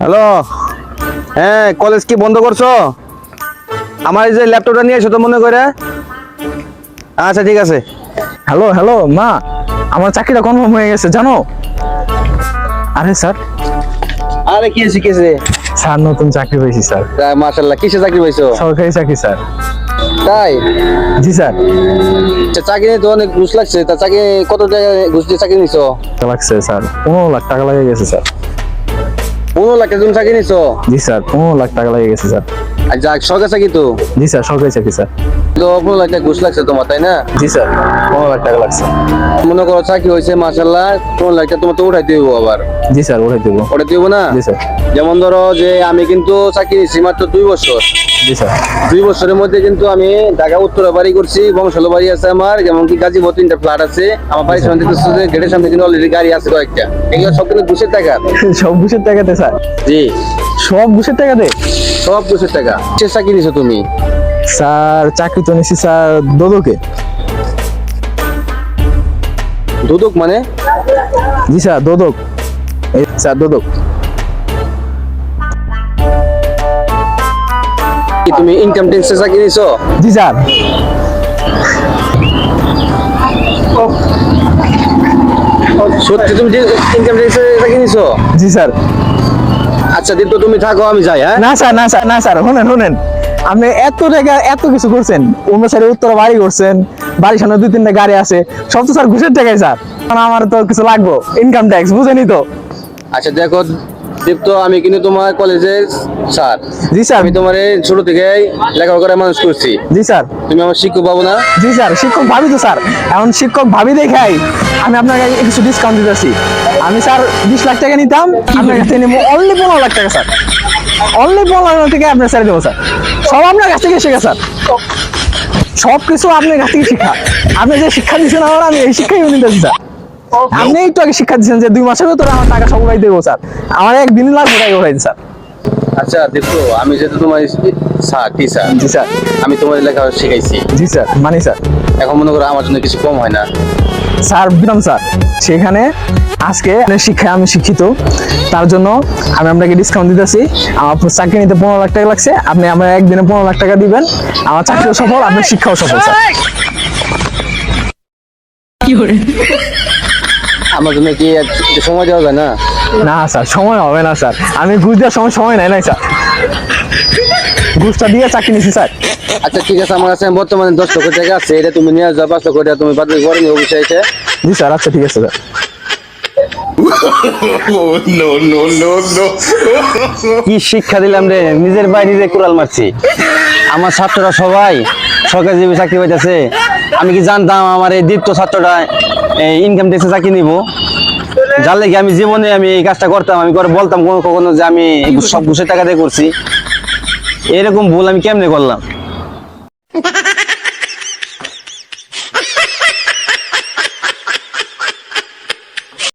Hello. হ্যাঁ college কি বন্ধ করছ? আমার এই যে ল্যাপটপটা নিয়ে এসো তো মনে করে? আচ্ছা ঠিক আছে। হ্যালো হ্যালো মা আমার চাকরিটা কনফার্ম হয়ে গেছে জানো? আরে স্যার। আরে কি আছে কি স্যার নতুন চাকরি পেয়েছি স্যার। মাশাল্লাহ কিসে চাকরি পাইছো? সরকারি চাকরি স্যার। তাই? জি স্যার। চাকরি নিয়ে তো অনেক ঘুষ লাগছে। তা চাকরি কত টাকা ঘুষ দিয়ে চাকরি নিছো? লাগছে স্যার। পনেরো লাখ টাকা লাগে গেছে স্যার। পনেরো লাখ তুমি চাকরি নিছো? জি স্যার পনেরো লাখ টাকা লাগে গেছে স্যার। আর যাক সরকার চাকরি তো? জি স্যার সরকারি চাকরি স্যার। তো পনেরো লাখ টাকা ঘুষ লাগছে তোমার তাই না? জি স্যার পনেরো লাখ টাকা লাগছে। মনে করো চাকরি হয়েছে মাশাল্লাহ পনেরো লাখ টাকা তোমার তো হইব আবার। জি স্যার দেবো। ওঠাইতে হইব না? জি স্যার। যেমন ধরো যে আমি কিন্তু চাকরি নিচ্ছি মাত্র দুই বছর। জি স্যার। দুই বছরের মধ্যে কিন্তু আমি ঢাকা উত্তরে বাড়ি করছি বংশাল বাড়ি আছে আমার যেমন কি গাজীপুর তিনটা ফ্ল্যাট আছে। আমার বাড়ির সামনে গেটের সামনে কিন্তু অলরেডি গাড়ি আছে কয়েকটা। এগুলো সব কিন্তু ঘুষের টাকা। সব ঘুষের টাকাতে স্যার? জি। সব ঘুষের টাকাতে সব ঘুষের টাকা। সে চাকরি নিছো তুমি? স্যার চাকরি তো নিছি স্যার দোদকে। দুদক মানে? জি স্যার দোদক। এই স্যার দোদক। তুমি ইনকাম ট্যাক্সে চাকরি নিছো? জি স্যার। সত্যি তুমি ইনকাম ট্যাক্সে চাকরি নিছো? জি স্যার। আচ্ছা দিদি তুমি থাকো আমি যাই হ্যাঁ? না স্যার না স্যার না স্যার শুনেন শুনেন। আপনি এত জায়গা এত কিছু করছেন অন্য সাইডে উত্তর বাড়ি করছেন বাড়ির সামনে দুই তিনটা গাড়ি আছে। সব তো স্যার ঘুষের টাকায় স্যার। আমার তো কিছু লাগবো ইনকাম ট্যাক্স বুঝেনি তো। আচ্ছা দেখো দীপ্ত আমি কিন্তু তোমার কলেজের স্যার। জি স্যার। আমি তোমার ছোট থেকে লেখাপড়া করে মানুষ করছি। জি স্যার। তুমি আমার শিক্ষক পাবো না? জি স্যার শিক্ষক ভাবি তো স্যার। এখন শিক্ষক ভাবি দেখাই আমি আপনাকে কিছু ডিসকাউন্ট দিতেছি। আমি স্যার বিশ লাখ টাকা নিতাম আপনার কাছ নেব অনলি পনেরো লাখ টাকা স্যার। অনলি পনেরো লাখ থেকে আপনার স্যার দেবো স্যার। সব আপনার কাছ থেকে শেখা স্যার। সব কিছু আপনার কাছ থেকে শিক্ষা আপনি যে শিক্ষা দিচ্ছেন আমার আমি এই শিক্ষাই নিতেছি স্যার। আপনি একটু আগে শিক্ষা দিচ্ছেন যে দুই মাসের ভেতরে আমার টাকা সব উড়াই দেবো স্যার। আমার একদিন লাগবে টাকা উড়াই স্যার। আচ্ছা দীপ্ত আমি যেহেতু তোমার স্যার টিচার জি স্যার। আমি তোমার লেখাপড়া শিখাইছি। জি স্যার মানি স্যার। এখন মনে করো আমার জন্য কিছু কম হয় না। স্যার বিরাম স্যার। সেখানে আজকে শিক্ষায় আমি শিক্ষিত। তার জন্য আমি আপনাকে ডিসকাউন্ট দিতেছি। আমার চাকরি নিতে পনেরো লাখ টাকা লাগছে। আপনি আমার একদিনে পনেরো লাখ টাকা দিবেন। আমার চাকরিও সফল আপনার শিক্ষাও সফল স্যার। আমার জন্য কি সময় দেওয়া যায় না? না স্যার সময় হবে না স্যার। আমি ঘুষ দেওয়ার সময় সময় নাই নাই স্যার। ঘুষটা দিয়ে চাকরি নিছি স্যার। আচ্ছা ঠিক আছে আমার কাছে বর্তমানে দশ লক্ষ টাকা আছে। এটা তুমি নিয়ে যাও পাঁচ লক্ষ টাকা তুমি বাদ করে আছে জি স্যার আচ্ছা ঠিক আছে স্যার। কি শিক্ষা দিলাম রে? নিজের বাইরে নিজে কুড়াল মারছি। আমার ছাত্ররা সবাই সরকারি জীবী চাকরি পাইতেছে। আমি কি জানতাম আমার এই দীপ্ত ছাত্রটা ইনকাম ট্যাক্সে চাকরি নিব? যার লেগে আমি জীবনে আমি এই কাজটা করতাম, আমি করে বলতাম কখনো কখনো যে আমি সব ঘুষের টাকা দিয়ে করছি। এরকম ভুল আমি কেমনে করলাম?